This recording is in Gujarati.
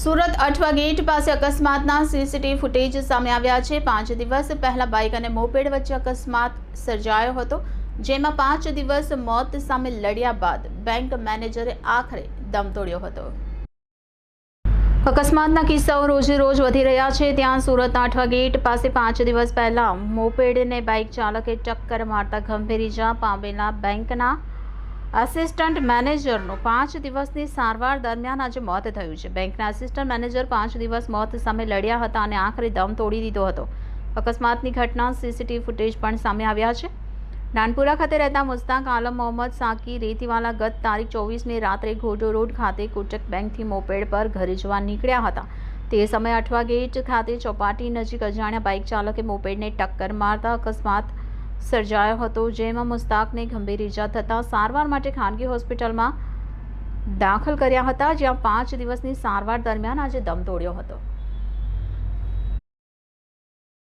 સુરત અઠવા ગેટ પાસે અકસ્માતના સીસીટીવી ફૂટેજ સામે આવ્યા છે. પાંચ દિવસ પહેલા બાઇક અને મોપેડ વચ્ચે અકસ્માત સર્જાયો હતો, જેમાં પાંચ દિવસ મોત સામે લડ્યા બાદ બેંક મેનેજરે આખરે દમ તોડ્યો હતો. અકસ્માતના કિસ્સાઓ રોજે રોજ વધી રહ્યા છે. ત્યાં સુરતના અઠવા ગેટ પાસે પાંચ દિવસ પહેલા મોપેડને બાઇક ચાલકે ટક્કર મારતા ગંભીર ઇજા પામેલા બેંકના આસિસ્ટન્ટ મેનેજરનું પાંચ દિવસની સારવાર દરમિયાન આજે મોત થયું છે. બેંકના આસિસ્ટન્ટ મેનેજર પાંચ દિવસ મોત સામે લડ્યા હતા અને આખરે દમ તોડી દીધો હતો. અકસ્માતની ઘટના સીસીટીવી ફૂટેજ પણ સામે આવ્યા છે. નાનપુરા ખાતે રહેતા મુસ્તાક આલમ મોહમ્મદ સાકી રેતીવાલા ગત તારીખ ચોવીસની રાત્રે ઘોડો રોડ ખાતે કોટક બેંકથી મોપેડ પર ઘરે જવા નીકળ્યા હતા. તે સમયે અઠવા ગેટ ખાતે ચોપાટી નજીક અજાણ્યા બાઇક ચાલકે મોપેડને ટક્કર મારતા અકસ્માત સર્જાયો હતો. જેમાં મુસ્તાકને ગંભીર ઇજા થતાં સારવાર માટે ખાનગી હોસ્પિટલમાં દાખલ કર્યા હતા. જ્યાં પાંચ દિવસની સારવાર દરમિયાન આજે દમ તોડ્યો હતો.